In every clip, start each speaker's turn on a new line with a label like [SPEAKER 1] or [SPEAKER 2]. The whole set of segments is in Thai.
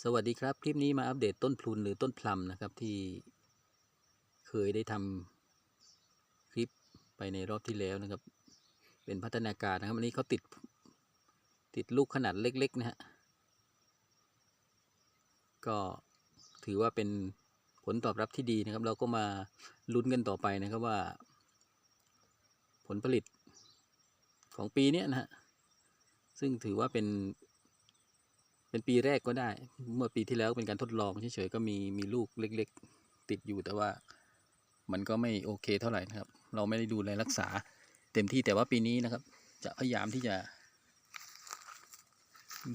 [SPEAKER 1] สวัสดีครับ คลิปนี้มาอัปเดตต้นพลุนหรือต้นพลัมนะครับที่เคยได้ทำคลิปไปในรอบที่แล้วนะครับ เป็นพัฒนาการนะครับอันนี้เขาติดติดลูกขนาดเล็กๆนะฮะก็ถือว่าเป็นผลตอบรับที่ดีนะครับ เราก็มาลุ้นกันต่อไปนะครับว่า ผลผลิตของปีนี้นะฮะซึ่งถือว่าเป็น เป็นปีแรกก็ได้ เมื่อปีที่แล้วเป็นการทดลองเฉยๆก็มีมีลูกเล็ก ๆ ติดอยู่แต่ว่ามันก็ไม่โอเคเท่าไหร่นะครับ เราไม่ได้ดูแลรักษาเต็มที่แต่ว่าปีนี้นะครับ จะพยายามที่จะ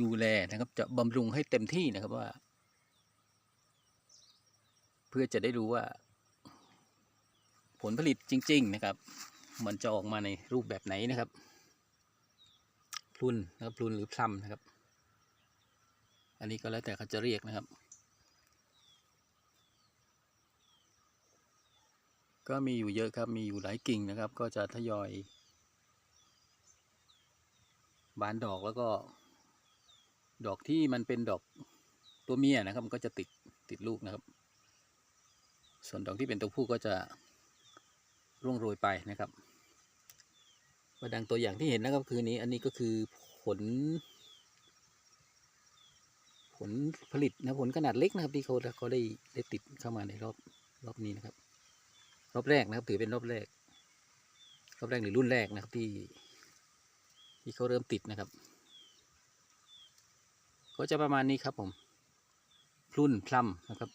[SPEAKER 1] ดูแลนะครับ จะบำรุงให้เต็มที่นะครับว่า เพื่อจะได้รู้ว่า ผลผลิตจริง ๆ นะครับ มันจะออกมาในรูปแบบไหนนะครับพลุนนะครับพลุนหรือพลัมนะครับ อันนี้ก็แล้วแต่เขาจะเรียกนะครับ ก็มีอยู่เยอะครับ มีอยู่หลายกิ่งนะครับ ก็จะทยอย บานดอกแล้วก็ ดอกที่มันเป็นดอกตัวเมียนะครับ มันก็จะติดติดลูกนะครับ ส่วนดอกที่เป็นตัวผู้ก็จะร่วงโรยไปนะครับก็ดังตัวอย่างที่เห็นนะครับคือนี้อันนี้ก็คือผล ผลผลิตนะผลขนาดเล็กนะครับที่เขาเขาได้ได้ติดเข้ามาในรอบรอบนี้นะครับ รอบแรกนะครับ ถือเป็นรอบแรก รอบแรกหรือรุ่นแรกนะครับที่ที่เขาเริ่มติดนะครับ ก็จะประมาณนี้ครับผมพรุ่นพลัมนะครับ